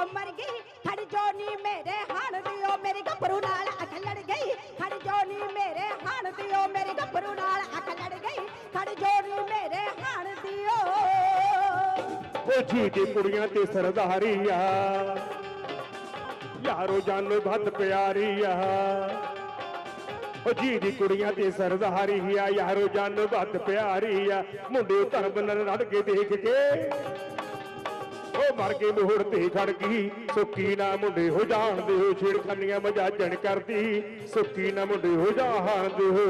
ਆ ਗਈ। ਖੜ ਜੋ ਨੀ ਮੇਰੇ ਹਾਣ ਦਿਓ, ਮੇਰੀ ਗੱਭਰੂ ਨਾਲ ਅੱਖ ਲੜ ਗਈ। ਖੜ ਜੋ ਨੀ ਮੇਰੇ ਹਾਣ ਦਿਓ, ਮੇਰੀ ਗੱਭਰੂ ਨਾਲ ਅੱਖ ਲੜ ਗਈ। ਖੜ ਜੋ ਨੀ ਮੇਰੇ ਹਾਣ ਦਿਓ। ਉਹ ਜੀ ਦੀ ਕੁੜੀਆਂ ਤੇ ਸਰਦਾਰੀ ਯਾਰੋ ਜਾਨ ਭੱਤ ਪਿਆਰੀ ਆ ਉਹ ਜੀ ਦੀ ਕੁੜੀਆਂ ਤੇ ਸਰਦਾਰੀ ਆ ਯਾਰੋ ਜਾਨ ਭੱਤ ਪਿਆਰੀ ਆ ਮੁੰਡੇ ਧਰਮ ਨਾਲ ਰੜ ਕੇ ਦੇਖ ਕੇ ਉਹ ਮਰ ਕੇ ਮੋਹਰ ਤੇ ਖੜ ਗਈ। ਸੁੱਕੀ ਨਾ ਮੁੰਡੇ ਹੋ ਜਾਣਦੇ ਹੋ ਛੇੜਖਾਨੀਆਂ ਮਜਾਜਣ ਕਰਦੀ। ਸੁੱਕੀ ਨਾ ਮੁੰਡੇ ਹੋ ਜਾਣਦੇ ਹੋ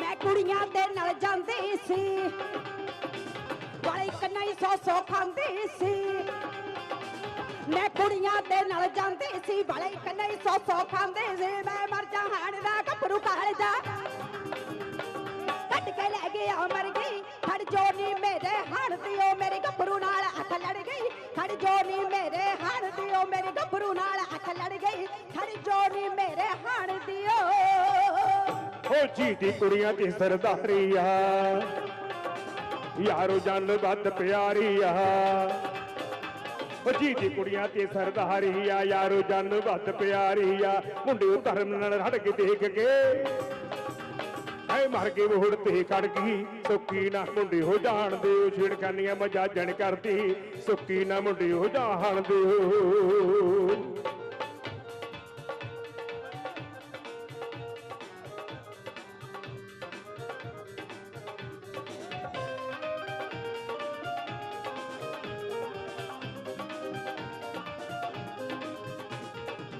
ਮੈਂ ਕੁੜੀਆਂ ਦੇ ਨਾਲ ਜਾਂਦੀ ਸੀ। ਵਾਲੇ ਇੱਕ ਨਹੀਂ ਸੌ ਸੋ ਖਾਂਦੀ ਸੀ। ਮੈਂ ਕੁੜੀਆਂ ਦੇ ਨਾਲ ਜਾਂਦੀ ਸੀ, ਵਾਲੇ ਇੱਕ ਨਹੀਂ ਸੌ ਸੌ ਖਾਂਦੇ ਸੀ। ਮੈਂ ਮਰ ਜਾਣ ਦਾ ਗੱਭਰੂ ਕਾਲ ਜਾ ਕੱਟ ਕੇ ਲੈ ਗਿਆ, ਮਰ ਗਈ। ਖੜ ਜੋ ਨੀ ਮੇਰੇ ਹਣ ਦਿਓ, ਮੇਰੇ ਗੱਭਰੂ ਨਾਲ ਅੱਖ ਲੜ ਗਈ। ਖੜ ਜੋ ਨੀ ਮੇਰੇ ਹਣ ਦਿਓ, ਮੇਰੇ ਗੱਭਰੂ ਨਾਲ ਅੱਖ ਲੜ ਗਈ। ਖੜ ਜੋ ਨੀ ਮੇਰੇ ਹਣ ਦਿਓ। ਓ ਜੀ ਦੀ ਕੁੜੀਆਂ ਦੀ ਸਰਦਾਰੀ ਆ। ਯਾਰੋ ਜਨ ਬੱਤ ਪਿਆਰੀ ਆ। ਓ ਜੀ ਦੀ ਕੁੜੀਆਂ ਤੇ ਸਰਦਾਰੀ ਆ, ਯਾਰੋ ਜਨ ਵੱਧ ਪਿਆਰੀ ਆ। ਮੁੰਡੇ ਧਰਮ ਨਾਲ ਰੜ ਕੇ ਦੇਖ ਕੇ ਐ ਮਰ ਕੇ ਮੋਹੜ ਤੇ ਖੜ ਗਈ ਸੁੱਕੀ ਨਾ ਮੁੰਡੇ ਹੋ ਜਾਣਦੇ ਓ ਛੇੜਖਾਨੀਆਂ ਮਜਾਜਣ ਕਰਦੀ। ਸੁੱਕੀ ਨਾ ਮੁੰਡੇ ਹੋ ਜਾਣਦੇ ਓ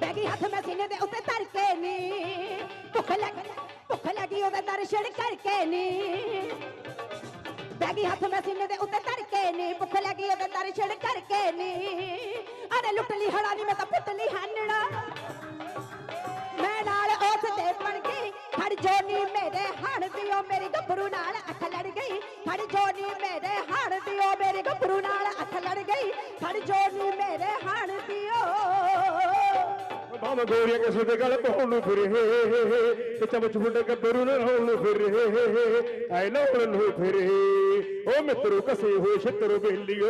ਬੈਗੀ ਹੱਥ ਮੈਂ ਸੀਨੇ ਦੇ ਉੱਤੇ ਧਰ ਕੇ ਨੀ। ਭੁੱਖ ਲੱਗ। ਭੁੱਖ ਲੱਗੀ ਉਹਦੇ ਦਰਸ਼ਨ ਕਰਕੇ ਨੀ? ਬੈਗੀ ਹੱਥ ਮੈਂ ਸੀਨੇ ਦੇ ਉੱਤੇ ਧਰ ਕੇ ਨੀ। ਭੁੱਖ ਲੱਗੀ ਉਹਦੇ ਦਰਸ਼ਨ ਕਰਕੇ ਨੀ। ਅਰੇ ਲੁੱਟ ਲਈ ਹੜਾ ਨੀ, ਮੈਂ ਤਾਂ ਪੁੱਤ ਲਈ ਹਾਨਣਾ। ਮੈਂ ਨਾਲ ਉਸ ਤੇ ਪੜ ਗਈ। ਖੜ ਜੋਨੀ ਮੇਰੇ ਹਣ ਦਿਓ, ਮੇਰੀ ਗੱਭਰੂ ਨਾਲ ਅੱਖ ਲੜ ਗਈ। ਖੜ ਜੋਨੀ ਮੇਰੇ ਹਣ ਦਿਓ, ਮੇਰੀ ਗੱਭਰੂ ਨਾਲ ਅੱਖ ਲੜ ਗਈ। ਖੜ ਜੋਨੀ ਮੇਰੇ ਹਣ ਦਿਓ ਬਾਮ ਗੋਰੀਆਂ ਕਿਸੇ ਦੇ ਗਲ ਪਾਉਣ ਨੂੰ ਫਿਰੇ। ਤੇ ਚਮਚ ਫੁੱਟੇ ਗੱਭਰੂ ਨੂੰ ਰਹਾਉਣ ਨੂੰ ਫਿਰੇ। ਐ ਨੌਣ ਨੂੰ ਫਿਰੇ। ਓ ਮਿੱਤਰੋ, ਕਸੇ ਹੋਏ ਛਿੱਤਰ ਬੇਲੀਓ।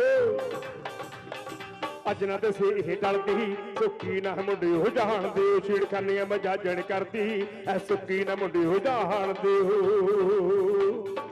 ਅੱਜ ਨਾ ਤੇ ਇਹ ਟਲਦੀ ਸੁੱਕੀ ਨਾ ਮੁੰਡੇ ਹੋ ਜਾਣਦੇ ਹੋ। ਛੇੜਖਾਨੀਆਂ ਮਜਾਜਣ ਕਰਦੀ, ਐ ਸੁੱਕੀ ਨਾ ਮੁੰਡੇ ਹੋ ਜਾਣਦੇ ਹੋ।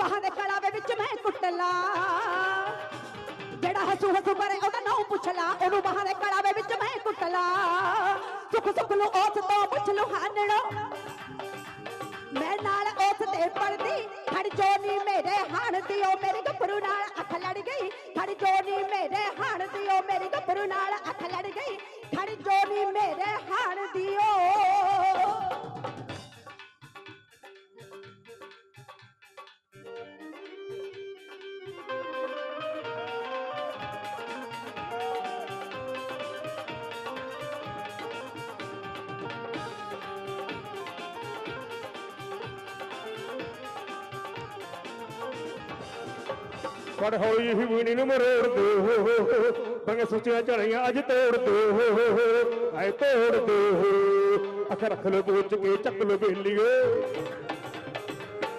ਬਾਹਾਂ ਦੇ ਕਲਾਵੇ ਵਿੱਚ ਮੈਂ ਕੁੱਟ ਜਿਹੜਾ ਹਸੂ ਹਸੂ ਕਰੇ, ਉਹਦਾ ਨਾਂ ਪੁੱਛ ਲਾ। ਉਹਨੂੰ ਬਾਹਾਂ ਦੇ ਕਲਾਵੇ ਵਿੱਚ ਮੈਂ ਕੁੱਟ ਲਾ। ਸੁੱਖ ਨੂੰ ਉਸ ਤੋਂ ਪੁੱਛ ਲੋ ਹਾਨਣੋ। ਮੈਂ ਨਾਲ ਉਸ ਤੇ ਪੜਦੀ ਖੜ ਜੋਨੀ ਮੇਰੇ ਹਾਣ ਦਿਓ। ਮੇਰੇ ਗੱਭਰੂ ਨਾਲ ਅੱਖ ਲੜ ਗਈ। ਖੜ ਜੋਨੀ ਮੇਰੇ ਹਾਣ ਦਿਓ। ਮੇਰੇ ਗੱਭਰੂ ਨਾਲ ਅੱਖ ਲੜ ਗਈ। ਖੜ ਜੋਨੀ ਮੇਰੇ ਹਾਣ ਦਿਓ। ਪਰ ਹੋਈ ਹੀ ਵੀਣੀ ਨੂੰ ਮਰੋੜ ਦੋ ਬੰਗੇ ਸੁੱਚੀਆਂ ਝੜੀਆਂ ਅੱਜ ਤੋੜ ਦੋ ਐ ਤੋੜ ਦੋ ਅੱਖ ਰੱਖ ਲੋ ਬੋਚ ਕੇ ਚੱਕ ਲੋ ਬੇਲੀਓ।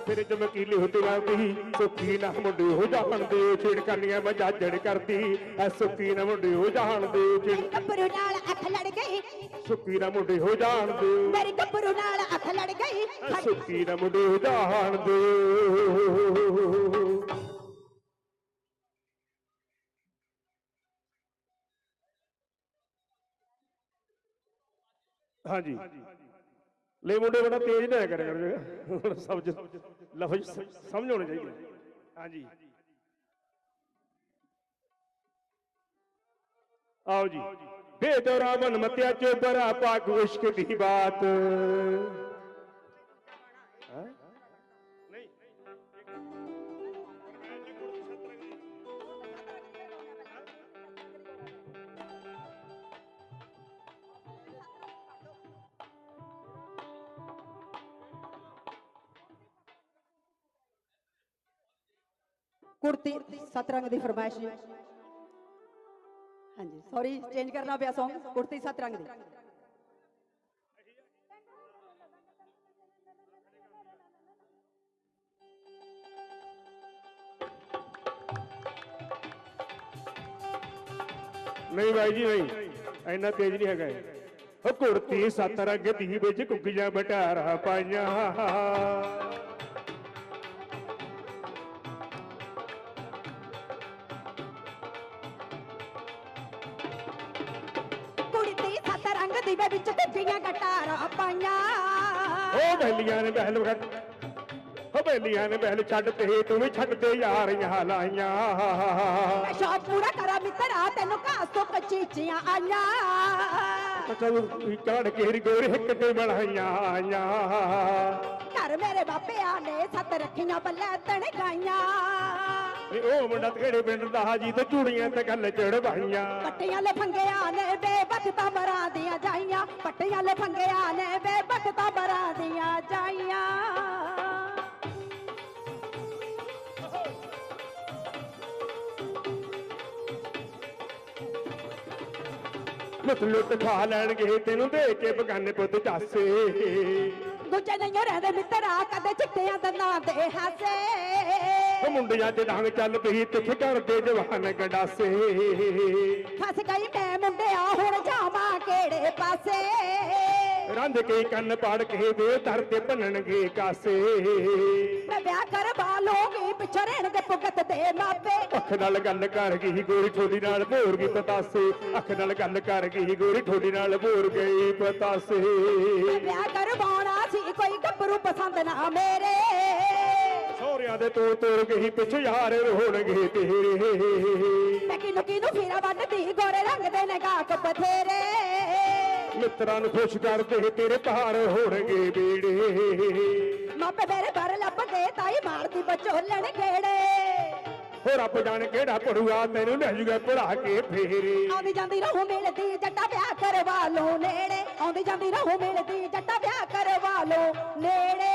ਤੇਰੇ ਚਮਕੀਲੇ ਹੁੰਦੇ ਵਾਂਦੀ ਸੁੱਕੀ ਨਾ ਮੁੰਡੇ ਹੋ ਜਾਣਦੇ ਛੇੜਕਾਨੀਆਂ ਮਜਾਜੜ ਕਰਦੀ ਐ ਸੁੱਕੀ ਨਾ ਮੁੰਡੇ ਹੋ ਜਾਣਦੇ ਛੇੜ ਗੱਭਰੂ ਨਾਲ ਅੱਖ ਲੜ ਗਈ। ਸੁੱਕੀ ਨਾ ਮੁੰਡੇ ਹੋ ਜਾਣਦੇ ਮੇਰੀ ਗੱਭਰੂ ਨਾਲ ਅੱਖ ਲੜ ਗਈ। ਸੁੱਕੀ ਨਾ ਮੁੰਡੇ ਹੋ ਜਾਣਦੇ ਹਾਂਜੀ। ਲੈ ਮੁੰਡੇ ਬੜਾ ਤੇਜ਼ ਨਾ ਕਰਿਆ ਕਰ। ਸਮਝ ਲਫ਼ਜ਼ ਸ- ਸਮਝ ਆਉਣੇ ਚਾਹੀਦੇ ਹਾਂਜੀ। ਆਓ ਜੀ। ਬੇਦੋਰਾ ਮਨ ਮਤਿਆ ਚੋਬਰਾ ਪਾਕ ਇਸ਼ਕ ਦੀ ਬਾਤ। ਕੁੜਤੀ ਸੱਤ ਰੰਗ ਦੀ ਫਰਮਾਇਸ਼ ਜੀ। ਹਾਂਜੀ ਸੌਰੀ ਚੇਂਜ ਕਰਨਾ ਪਿਆ Song, ਕੁੜਤੀ ਸੱਤ ਰੰਗ ਦੀ। ਨਹੀਂ ਬਾਈ ਜੀ, ਨਹੀਂ। ਇੰਨਾ ਤੇਜ਼ ਨਹੀਂ ਹੈਗਾ ਇਹ। ਉਹ ਕੁੜਤੀ ਸੱਤ ਰੰਗ ਦੀ ਵਿੱਚ ਕੁੱਕੀਆਂ ਬਟਾਰਾ ਪਾਈਆਂ। ਵਿੱਚ ਕੁੱਕੀਆਂ ਗਟਾਰਾਂ ਪਾਈਆਂ। ਉਹ ਬਹਿਲੀਆਂ ਨੇ ਬਹਿਲ ਵਖਤ ਉਹ ਬਹਿਲੀਆਂ ਨੇ ਬਹਿਲ ਛੱਡ ਤੇ ਤੂੰ ਵੀ ਛੱਡ ਤੇ ਯਾਰੀਆਂ ਲਾਈਆਂ। ਸ਼ੌਕ ਪੂਰਾ ਕਰਾਂ ਮਿੱਤਰਾ ਤੈਨੂੰ ਘਾਸ ਤੋਂ ਕਚੀਚੀਆਂ ਆਈਆਂ। ਚਲ ਕਾੜ ਕੇ ਗੋਰੇ ਹਿੱਕ ਤੇ ਬਣਾਈਆਂ ਆਈਆਂ। ਘਰ ਮੇਰੇ ਬਾਪਿਆਂ ਨੇ ਸੱਤ ਰੱਖੀਆਂ ਬੱਲੇ ਤਣ ਗਾਈਆਂ ਇਹ ਉਹ ਮੁੰਡਾ ਕਿਹੜੇ ਪਿੰਡ ਦਾ ਹਾਜੀ ਤੇ ਚੂੜੀਆਂ ਤੇ ਗੱਲ ਚੜਵਾਈਆਂ ਪੱਟੀਆਂ ਲਫੰਗਿਆਂ ਨੇ ਬੇਬਖਤਾ ਬਰਾਂ ਦੀਆਂ ਜਾਈਆਂ। ਪੱਟੀਆਂ ਲਫੰਗਿਆਂ ਨੇ ਬੇਬਖਤਾ ਬਰਾਂ ਦੀਆਂ ਜਾਈਆਂ। ਲੁੱਟ ਲੁੱਟ ਖਾ ਲੈਣਗੇ ਤੈਨੂੰ ਦੇ ਕੇ ਬਗਾਨੇ ਪੁੱਤ ਚਾਸੇ। ਦੂਜੇ ਨਹੀਂ ਰਹਿੰਦੇ ਮਿੱਤਰਾ ਕਦੇ ਚਿੱਟਿਆਂ ਦੰਦਾਂ ਦੇ ਹਾਸੇ। ਮੁੰਡਿਆਂ ਚ ਡਾਂਗ ਚੱਲ ਪਈ ਤਿੱਖ ਕਰਦੇ ਜਵਾਨ ਗੰਡਾਸੇ। ਫਸ ਗਈ ਮੈਂ ਮੁੰਡਿਆ ਹੁਣ ਜਾਵਾਂ ਕਿਹੜੇ ਪਾਸੇ? ਰੰਧ ਕੇ ਕੰਨ ਪਾੜ ਕੇ ਵੇ ਧਰ ਤੇ ਭੰਨਣਗੇ ਕਾਸੇ। ਮੈਂ ਵਿਆਹ ਕਰਵਾ ਲੋਗੀ ਪਿੱਛੇ ਰਹਿਣਗੇ ਭੁਗਤ ਦੇ ਮਾਪੇ। ਅੱਖ ਨਾਲ ਗੱਲ ਕਰ ਗਈ ਗੋਰੀ ਠੋਡੀ ਨਾਲ ਭੋਰ ਗਈ ਪਤਾਸੇ। ਅੱਖ ਨਾਲ ਗੱਲ ਕਰ ਗਈ ਗੋਰੀ ਠੋਡੀ ਨਾਲ ਭੋਰ ਗਈ ਪਤਾਸੇ। ਮੈਂ ਵਿਆਹ ਕਰਵਾਉਣਾ ਸੀ ਕੋਈ ਗੱਭਰੂ ਪਸੰਦ ਨਾ ਮੇਰੇ। ਸੋਹਰਿਆਂ ਦੇ ਤੋੜ ਤੋੜ ਗਈ ਪਿੱਛੇ ਯਾਰ ਹੋਣਗੇ ਤੇਰੇ। ਮੈਂ ਕਿਨੂੰ ਕਿਨੂੰ ਫੀਰਾ ਵੱਢਦੀ ਗੋਰੇ ਰੰਗ ਦੇ ਨੇ ਗਾਕ ਬਥੇਰੇ। ਮਿੱਤਰਾਂ ਨੂੰ ਖੁਸ਼ ਕਰਦੇ ਤੇਰੇ ਪਹਾੜ ਹੋਣਗੇ ਬੀੜੇ। ਮਾਪੇ ਮੇਰੇ ਘਰ ਲੱਭਦੇ ਤਾਈ ਮਾਰਦੀ ਬਚੋਲਣ ਗੇੜੇ ਹੋ ਰੱਬ ਜਾਣ ਕਿਹੜਾ ਪੜੂਆ ਤੈਨੂੰ ਲੈ ਜੂਗਾ ਪੜਾ ਕੇ ਫੇਰੇ। ਆਉਂਦੀ ਜਾਂਦੀ ਰਹੂ ਮਿਲਦੀ ਜੱਟਾ ਵਿਆਹ ਕਰਵਾ ਲੋ ਨੇੜੇ। ਆਉਂਦੀ ਜਾਂਦੀ ਰਹੂ ਮਿਲਦੀ ਜੱਟਾ ਵਿਆਹ ਕਰਵਾ ਲੋ ਨੇੜੇ।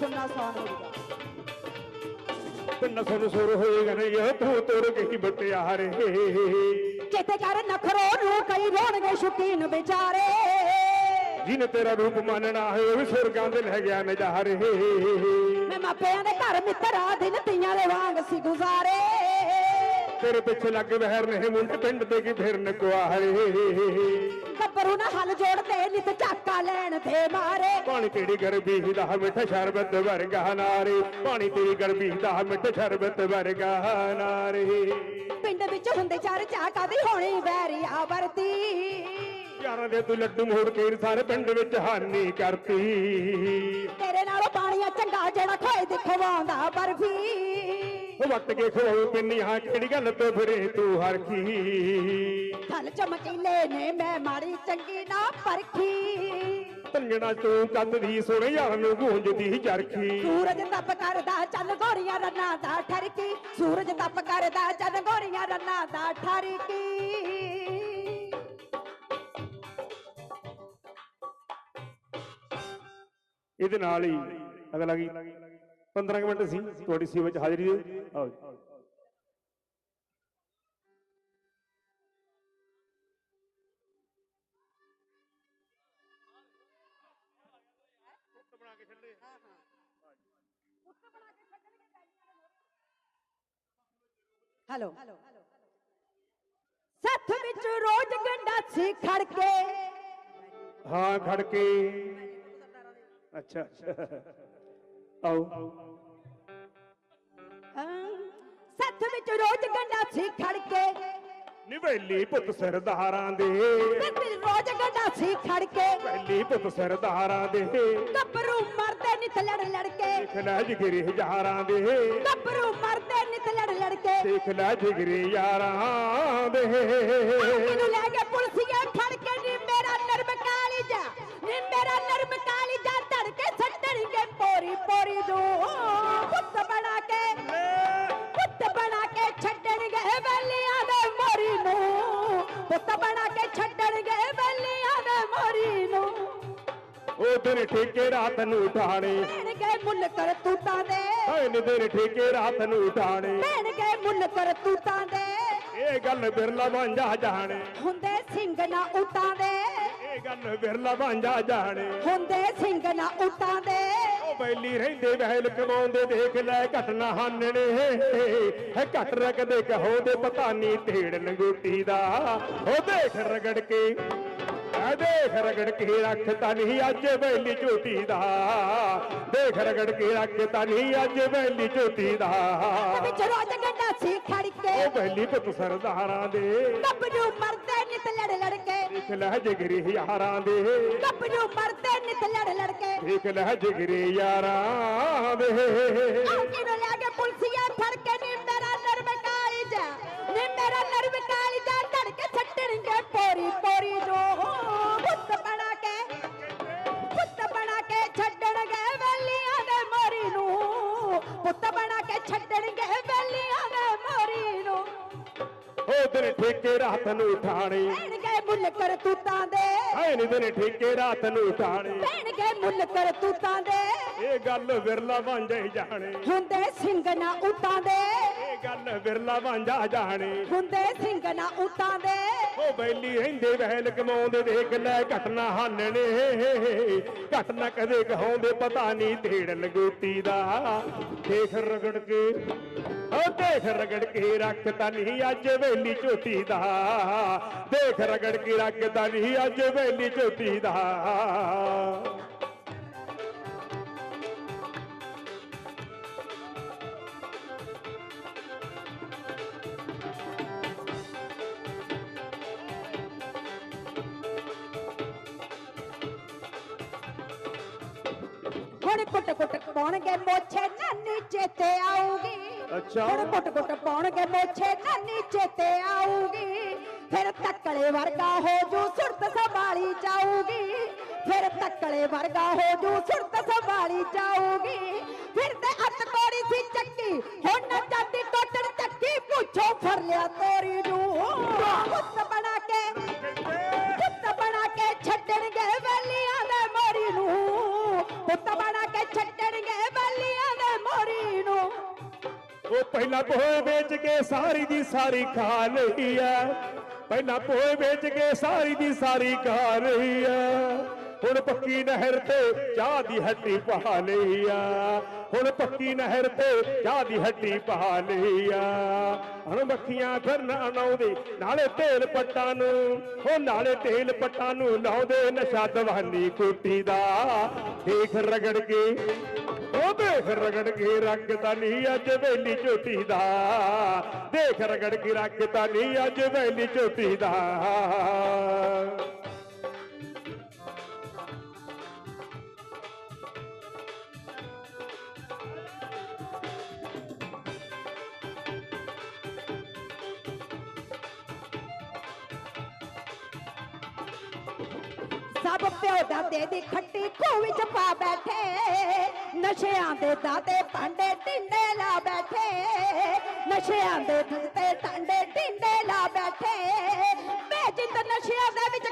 ਸੁਣਨਾ ਸੌਣ ਹੋਊਗਾ ਸੁਣ ਸੁਰ ਹੋਏਗਾ ਨਹੀਂ ਇਹ ਤੂੰ ਤੁਰ ਗਈ ਬਟਿਆਰੇ ਚੇਤੇ ਕਰ ਨਖਰੋ ਨੂੰ ਕਈ ਰੋਣਗੇ ਸ਼ੁਕੀਨ ਵਿਚਾਰੇ। ਜਿਹਨੇ ਤੇਰਾ ਰੂਪ ਮੰਨਣਾ ਹੈ ਉਹ ਸੁਰਗਾਂ ਦੇ ਲੈ ਗਿਆ ਨਜ਼ਾਰੇ। ਮੈਂ ਮਾਪਿਆਂ ਦੇ ਘਰ ਮਿੱਤਰਾ ਦਿਨ ਤੀਆਂ ਦੇ ਵਾਂਗ ਸੀ ਗੁਜ਼ਾਰੇ। ਤੇਰੇ ਪਿੱਛੇ ਲੱਗ ਬਹਿਰ ਨੇ ਮੁੰਡ ਪਿੰਡ ਦੇ ਕੀ ਫਿਰਨ ਕੁਆਰੇ ਗੱਭਰੂ ਨਾ ਹਲ ਜੋੜਦੇ ਨਿਤ ਝਾਕਾ ਲੈਣ ਤੇ ਮਾਰੇ। ਪਾਣੀ ਤੇਰੀ ਗਰਬੀ ਦਾ ਮਿੱਠਾ ਸ਼ਰਬਤ ਵਰਗਾ ਨਾਰੇ। ਪਾਣੀ ਤੇਰੀ ਗਰਬੀ ਦਾ ਮਿੱਠਾ ਸ਼ਰਬਤ ਵਰਗਾ ਨਾਰੇ। ਪਿੰਡ ਵਿੱਚ ਹੁੰਦੇ ਚਾਰ ਝਾਕਾ ਦੀ ਹੋਣੀ ਵੈਰੀਆ ਵਰਤੀ ਯਾਰਾਂ ਦੇ ਤੂੰ ਲੱਡੂ ਮੋੜ ਕੇ ਸਾਰੇ ਪਿੰਡ ਵਿੱਚ ਹਾਨੀ ਕਰਤੀ। ਤੇਰੇ ਨਾਲੋਂ ਪਾਣੀਆਂ ਚੰਗਾ ਜਿਹੜਾ ਖੋਏ ਦਿਖਵਾਉਂਦਾ ਬਰਫੀ। ਉਹ ਵੱਟ ਕੇ ਖੋਲ ਪਿੰਨੀ ਹਾਂ ਕਿਹੜੀ ਗੱਲ ਤੋਂ ਫਿਰੇ ਤੂੰ ਹਰਖੀ ਥਲ ਚਮਕੀਲੇ ਨੇ ਮੈਂ ਮਾੜੀ ਚੰਗੀ ਨਾ ਪਰਖੀ। ਤੰਗਣਾ ਤੂੰ ਕੰਦ ਦੀ ਸੋਹਣੇ ਯਾਰ ਨੂੰ ਗੂੰਜਦੀ ਚਰਖੀ। ਸੂਰਜ ਤਪ ਕਰਦਾ ਚੱਲ ਗੋਰੀਆਂ ਰੰਨਾਂ ਦਾ ਠਰਕੀ। ਸੂਰਜ ਤਪ ਕਰਦਾ ਚੱਲ ਗੋਰੀਆਂ ਰੰਨਾਂ ਦਾ ਠਰਕੀ। ਇਹਦੇ ਨਾਲ ਹੀ ਅਗਲਾ ਕੀ? 15 ਕੁ ਮਿੰਟ ਸੀ ਤੁਹਾਡੀ ਸੇਵਾ ਚ ਹਾਜ਼ਰੀ ਦਿਓ ਆਓ ਜੀ। ਹੈਲੋ ਸੱਥ ਵਿੱਚ ਰੋਜ਼ ਗੰਡਾ ਸੀ ਖੜ ਕੇ ਹਾਂ ਖੜ ਕੇ ਅੱਛਾ ਆਓ। ਸੱਥ ਵਿੱਚ ਰੋਜ਼ ਗੰਡਾ ਸੀ ਖੜ ਕੇ। ਨਿਵੇਲੀ ਪੁੱਤ ਸਰਦਾਰਾਂ ਦੇ। ਸੱਥ ਵਿੱਚ ਰੋਜ਼ ਗੰਡਾ ਸੀ ਖੜ ਕੇ। ਪਹਿਲੀ ਪੁੱਤ ਸਰਦਾਰਾਂ ਦੇ। ਗੱਭਰੂ ਮਰਦੇ ਨਿਤ ਲੜ ਲੜ ਕੇ ਦੇਖ ਲੈ ਜਿਗਰੇ ਹਜ਼ਾਰਾਂ ਦੇ। ਗੱਭਰੂ ਮਰਦੇ ਨਿਤ ਲੜ ਲੜ ਕੇ ਦੇਖ ਲੈ ਜਿਗਰੇ ਯਾਰਾਂ ਦੇ। ਮੈਨੂੰ ਲੈ ਕੇ ਪੁਲਸੀਏ ਫੜ ਕੇ ਨੀ ਮੇਰਾ ਨਰਮ ਕਾਲੀ ਜਾ ਨੀ ਮੇਰਾ ਨਰਮ ਪੋਰੀ ਪੋਰੀ ਨੂੰ ਪੁੱਤ ਬਣਾ ਕੇ ਪੁੱਤ ਬਣਾ ਕੇ ਛੱਡਣਗੇ ਬੈਲੀਆਂ ਦੇ ਮੋਰੀ ਨੂੰ। ਪੁੱਤ ਬਣਾ ਕੇ ਛੱਡਣਗੇ ਬੈਲੀਆਂ ਦੇ ਮੋਰੀ ਨੂੰ। ਉਹ ਦਿਨ ਠੇਕੇ ਰਾਤ ਨੂੰ ਉਠਾਣੇ। ਪੈਣਗੇ ਮੁੱਲ ਕਰ ਤੂਤਾਂ ਦੇ। ਓਏ ਦਿਨ ਠੇਕੇ ਰਾਤ ਨੂੰ ਉਠਾਣੇ। ਪੈਣਗੇ ਮੁੱਲ ਕਰ ਤੂਤਾਂ ਦੇ। ਇਹ ਗੱਲ ਬਿਰਲਾ ਵਾਂਝਾ ਜਾਣੇ। ਹੁੰਦੇ ਸਿੰਘ ਨਾ ਉਤਾਂ ਦੇ। ਇਹ ਗੱਲ ਬਿਰਲਾ ਵਾਂਝਾ ਜਾਣੇ। ਹੁੰਦੇ ਸਿੰਘ ਨਾ ਉਤਾਂ ਦੇ। ਉਹ ਬੈਲੀ ਰਹਿੰਦੇ ਵਹਿਲ ਕਮਾਉਂਦੇ ਦੇਖ ਲੈ ਘਟਨਾ ਹਾਨਣੇ। ਹੈ ਘਟ ਰਕਦੇ ਕਹੋ ਦੇ ਪਤਾ ਢੇੜ ਲੰਗੋਟੀ ਦਾ। ਉਹ ਦੇਖ ਰਗੜ ਕੇ ਆ ਦੇਖ ਰਗੜ ਕੇ ਰੱਖਤਾ ਨਹੀਂ ਅੱਜ ਬੈਲੀ ਝੋਟੀ ਦਾ। ਦੇਖ ਰਗੜ ਕੇ ਰੱਖਤਾ ਨਹੀਂ ਅੱਜ ਬੈਲੀ ਝੋਟੀ ਦਾ। ਵਿੱਚ ਰੋਜ਼ ਸੀ ਖੜ ਉਹ ਬੈਲੀ ਪੁੱਤ ਸਰਦਾਰਾਂ ਦੇ। ਗੱਭਰੂ ਮਰਦੇ ਨਿਤ ਲੜ ਲੜ ਕੇ ਦੇਖ ਲੈ ਜਿਗਰੀ ਯਾਰਾਂ ਦੇ। ਗੱਭਰੂ ਮਰਦੇ ਨਿਤ ਲੜ ਲੜ ਕੇ ਦੇਖ ਲੈ ਜਿਗਰੀ ਯਾਰਾਂ ਦੇ। ਨੂੰ ਦਿਨ ਠੇਕੇ ਰਾਤ ਨੂੰ ਉਠਾਣੇ ਭੈਣਗੇ ਮੁੱਲ ਕਰ ਤੂਤਾਂ ਦੇ। ਆਏ ਨੀ ਦਿਨ ਠੇਕੇ ਰਾਤ ਨੂੰ ਉਠਾਣੇ ਭੈਣਗੇ ਮੁੱਲ ਕਰ ਤੂਤਾਂ ਦੇ। ਇਹ ਗੱਲ ਵਿਰਲਾ ਵਾਂਝੇ ਜਾਣੇ। ਹੁੰਦੇ ਸਿੰਘ ਨਾ ਉਤਾਂ ਦੇ। ਇਹ ਗੱਲ ਵਿਰਲਾ ਵਾਂਝਾ ਜਾਣੇ। ਹੁੰਦੇ ਸਿੰਘ ਨਾ ਉਤਾਂ ਦੇ। ਉਹ ਬੈਲੀ ਰਹਿੰਦੇ ਵਹਿਲ ਕਮਾਉਂਦੇ ਦੇਖ ਲੈ ਘਟਨਾ ਹਾਨਣੇ ਘਟਨਾ ਕਦੇ ਕਹਾਉਂਦੇ ਪਤਾ ਨਹੀਂ ਢੇੜ ਲੰਗੋਟੀ ਦਾ। ਦੇਖ ਰਗੜ ਕੇ ਉਹ ਦੇਖ ਰਗੜ ਕੇ ਰੱਖਤਾ ਨਹੀਂ ਅੱਜ ਵੇਲੀ ਝੋਟੀ ਦਾ। ਦੇਖ ਰਗੜ ਕੇ ਰੱਖਤਾ ਨਹੀਂ ਅੱਜ ਵੇਲੀ ਝੋਟੀ ਦਾ। ਹੁਣ ਕੁੱਟ ਕੁੱਟ ਪਾਉਣਗੇ ਮੋਛੇ ਨਾਨੀ ਚੇਤੇ ਆਊਗੀ। ਅੱਛਾ। ਹੁਣ ਕੁੱਟ ਕੁੱਟ ਪਾਉਣਗੇ ਮੋਛੇ ਨਾਨੀ ਚੇਤੇ ਆਊਗੀ। ਫਿਰ ਤੱਕਲੇ ਵਰਗਾ ਹੋ ਜੂ ਸੁਰਤ ਸੰਭਾਲੀ ਜਾਊਗੀ। ਫਿਰ ਤੱਕਲੇ ਵਰਗਾ ਹੋ ਜੂ ਸੁਰਤ ਸੰਭਾਲੀ ਜਾਊਗੀ। ਫਿਰ ਤੇ ਅੱਤ ਤੋੜੀ ਸੀ ਚੱਕੀ ਹੁਣ ਨਾ ਜਾਂਦੀ ਟੋਟਣ ਚੱਕੀ ਪੁੱਛੋ ਫਰ ਲਿਆ ਤੋਰੀ ਨੂੰ। ਪਹਿਲਾਂ ਪੋਏ ਵੇਚ ਕੇ ਸਾਰੀ ਦੀ ਸਾਰੀ ਖਾ ਲਈ ਆ ਪਹਿਲਾਂ ਪੋਏ ਵੇਚ ਕੇ ਸਾਰੀ ਦੀ ਸਾਰੀ ਖਾ ਲਈ ਆ ਹੁਣ ਪੱਕੀ ਨਹਿਰ ਤੇ ਚਾਹ ਦੀ ਹੱਟੀ ਪਾ ਲਈ ਆ ਹੁਣ ਪੱਕੀ ਨਹਿਰ ਤੇ ਚਾਹ ਦੀ ਹੱਟੀ ਪਾ ਲਈ ਆ ਹੁਣ ਮੱਖੀਆਂ ਫਿਰਨ ਅਨਾਉਂਦੇ ਨਾਲੇ ਤੇਲ ਪੱਟਾਂ ਨੂੰ। ਉਹ ਨਾਲੇ ਤੇਲ ਪੱਟਾਂ ਨੂੰ ਲਾਉਂਦੇ ਨਸ਼ਾ ਦਵਾਨੀ ਕੁੱਟੀ ਦਾ। ਦੇਖ ਰਗੜ ਕੇ ਦੇਖ ਰਗੜ ਕੇ ਤਾਂ ਨਹੀਂ ਅੱਜ ਵੇਲੀ ਝੋਟੀ ਦਾ। ਦੇਖ ਰਗੜ ਕੇ ਤਾਂ ਨਹੀਂ ਅੱਜ ਵੇਲੀ ਝੋਟੀ ਦਾ। ਸਭ ਪਿਓ ਦਾਦੇ ਦੀ ਖੱਟੀ ਖੂਹ ਵਿੱਚ ਪਾ ਬੈਠੇ। ਨਸ਼ਿਆਂ ਦੇ ਦਾਦੇ ਟਾਂਡੇ ਟਿੰਡੇ ਲਾ ਬੈਠੇ। ਨਸ਼ਿਆਂ ਦੇ ਦਾਦੇ ਟਾਂਡੇ ਟਿੰਡੇ ਲਾ ਬੈਠੇ। ਵੇ ਨਸ਼ਿਆਂ ਦੇ ਵਿੱਚ